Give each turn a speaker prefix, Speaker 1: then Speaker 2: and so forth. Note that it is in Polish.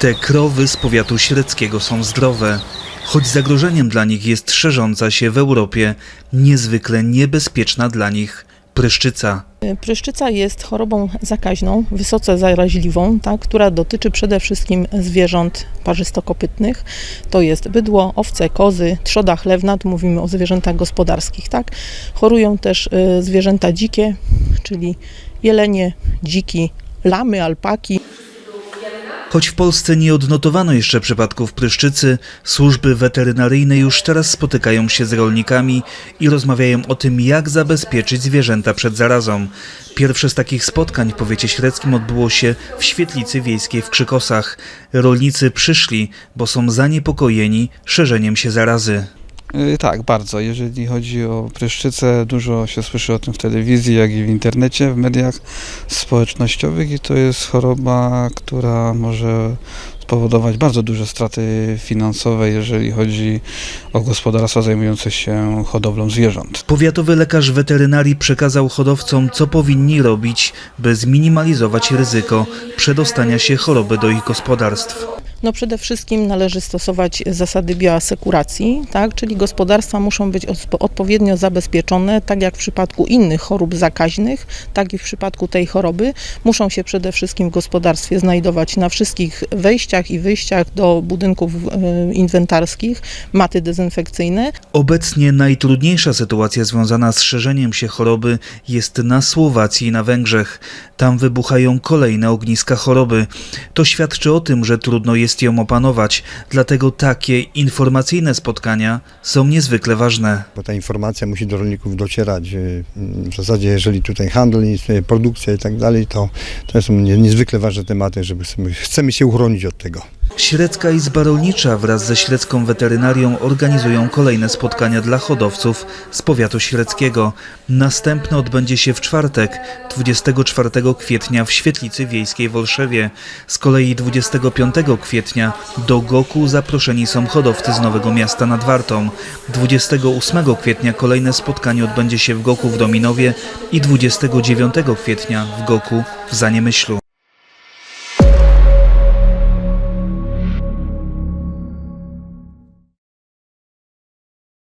Speaker 1: Te krowy z powiatu średzkiego są zdrowe, choć zagrożeniem dla nich jest szerząca się w Europie niezwykle niebezpieczna dla nich pryszczyca.
Speaker 2: Pryszczyca jest chorobą zakaźną, wysoce zaraźliwą, tak, która dotyczy przede wszystkim zwierząt parzystokopytnych. To jest bydło, owce, kozy, trzoda chlewna, tu mówimy o zwierzętach gospodarskich. Tak. Chorują też y, zwierzęta dzikie, czyli jelenie, dziki, lamy, alpaki.
Speaker 1: Choć w Polsce nie odnotowano jeszcze przypadków pryszczycy, służby weterynaryjne już teraz spotykają się z rolnikami i rozmawiają o tym, jak zabezpieczyć zwierzęta przed zarazą. Pierwsze z takich spotkań w powiecie średzkim odbyło się w świetlicy wiejskiej w Krzykosach. Rolnicy przyszli, bo są zaniepokojeni szerzeniem się zarazy.
Speaker 3: Y, Tak, bardzo. Jeżeli chodzi o pryszczycę, dużo się słyszy o tym w telewizji, jak i w internecie, w mediach społecznościowych i to jest choroba, która może spowodować bardzo duże straty finansowe, jeżeli chodzi o gospodarstwa zajmujące się hodowlą zwierząt.
Speaker 1: Powiatowy lekarz weterynarii przekazał hodowcom, co powinni robić, by zminimalizować ryzyko przedostania się choroby do ich gospodarstw.
Speaker 2: No przede wszystkim należy stosować zasady bioasekuracji, tak, czyli gospodarstwa muszą być odpowiednio zabezpieczone, tak jak w przypadku innych chorób zakaźnych, tak i w przypadku tej choroby. Muszą się przede wszystkim w gospodarstwie znajdować na wszystkich wejściach i wyjściach do budynków e, inwentarskich maty dezynfekcyjne,
Speaker 1: Obecnie najtrudniejsza sytuacja związana z szerzeniem się choroby jest na Słowacji i na Węgrzech. Tam wybuchają kolejne ogniska choroby. To świadczy o tym, że trudno jest ją opanować, dlatego takie informacyjne spotkania są niezwykle ważne.
Speaker 4: bo ta informacja musi do rolników docierać. y, W zasadzie, jeżeli tutaj handel, jest, y, produkcja i tak dalej, to, to są nie- niezwykle ważne tematy, żeby chcemy się uchronić od tego.
Speaker 1: Średzka Izba Rolnicza wraz ze średzką weterynarią organizują kolejne spotkania dla hodowców z powiatu średzkiego. Następne odbędzie się w czwartek, 24 kwietnia w Świetlicy Wiejskiej w Olszewie. Z kolei 25 kwietnia do Goku zaproszeni są hodowcy z Nowego Miasta nad Wartą. 28 kwietnia kolejne spotkanie odbędzie się w Goku w Dominowie i 29 kwietnia w Goku w Zaniemyślu.